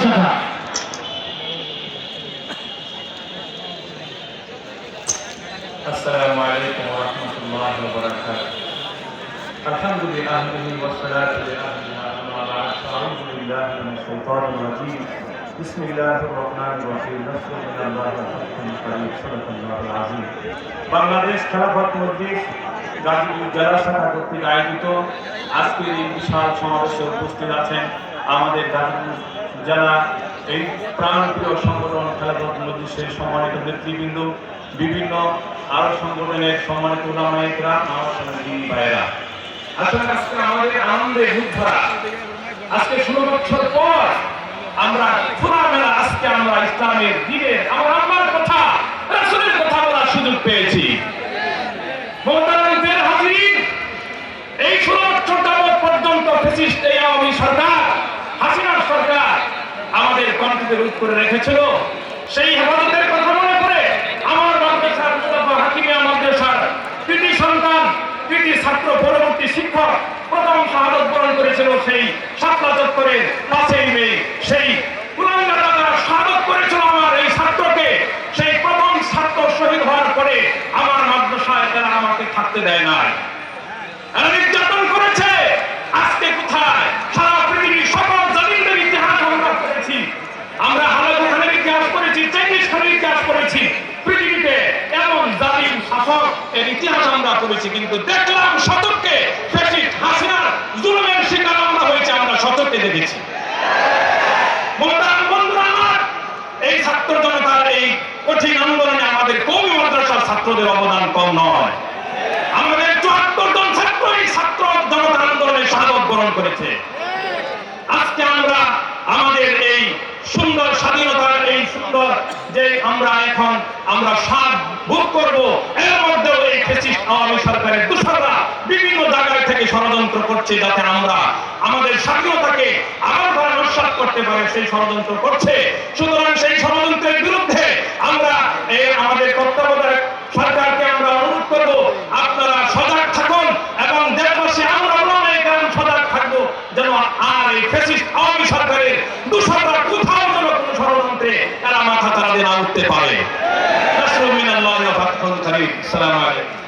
শাখা السلام عليكم ورحمة الله وبركاته الحمد لأهله والصلاة لأهلها أما بعد أعوذ بالله من الشيطان الرجيم بسم الله الرحمن الرحيم نصر من الله وفتح قريب صدق الله العظيم বাংলাদেশ খেলাফত মসজিদ গাজীপুর জেলা শাখা কর্তৃক আয়োজিত আজকের এই বিশাল সমাবেশে উপস্থিত আছেন আমাদের জেলা এই প্রাণপ্রিয় সংগঠন খেলাফত মসজিদের সম্মানিত নেতৃবৃন্দ, বিভিন্ন আরও সংগঠনের সম্মানিত উলামায়েকরা আমার সঙ্গে দিনী ভাইয়েরা। আসলে আজকে আমাদের আনন্দে ভরা। আজকে ষোলো বছর পর আমরা আজকে আমরা ইসলামের দিনের, আমার কথা, রাসূলের কথা বলার সুযোগ পেয়েছি। এই ষোলো বছর পর্যন্ত ফেসিস্ট এই আওয়ামী সরকার হাসিনার সরকার কণ্ঠকে রোধ করে রেখেছিল। সেই হেফাজতের কথা মনে করে আমার মাদ্রাসার মুস্তফা হাকিমিয়া মাদ্রাসার কৃতি সন্তান কৃতি ছাত্র, পরবর্তী শিক্ষক প্রথম শাহাদত বরণ করেছিল সেই সাতলা চত্বরের পাশেই মেয়ে সেই আমাকে থাকতে দেয় নাই। নির্যাতন করেছে আজকে কোথায় সারা পৃথিবীর সকল জালিমদের ইতিহাস আমরা করেছি আমরা হালাকু খানের ইতিহাস করেছি চেঙ্গিস খানের ইতিহাস করেছি পৃথিবীতে এমন জালিম শাসক এর ইতিহাস আমরা করেছি কিন্তু দেখলাম শতককে ফ্যাসিস্ট হাসিনার জুলুমের শিকার আমরা হয়েছে, আমরা শতককে দেখেছি। এই ছাত্র জনতার এই কঠিন আন্দোলনে আমাদের কবি মাদ্রাসার ছাত্রদের অবদান কম নয়। আমাদের চুয়াত্তর জন ছাত্র এই ছাত্র জনতা আন্দোলনে শাহাদত বরণ করেছে আজকে আমরা আমাদের এই সুন্দর স্বাধীনতার এই সুন্দর যে আমরা এখন, আমরা স্বাদ ভোগ করব, এর মধ্যেও এই ফেসিস্ট আওয়ামী সরকারের দূষণরা বিভিন্ন জায়গায় থেকে ষড়যন্ত্র করছে যাতে আমরা আমাদের স্বাধীনতাকে আবার তারা নস্বাত করতে পারে, সেই ষড়যন্ত্র করছে। সুতরাং সেই ষড়যন্ত্রের বিরুদ্ধে আমরা এই আমাদের তত্ত্বাবধায়ক সরকারকে আমরা অনুরোধ করব, আপনারা সজাগ থাকুন এবং দেশবাসী, আমরা সজাগ থাকব যেন আর এই ফ্যাসিস্ট আওয়ামী সরকারের কোনো ষড়যন্ত্রে তারা মাথা তারা দিয়ে না উঠতে পারে। আসসালামু আলাইকুম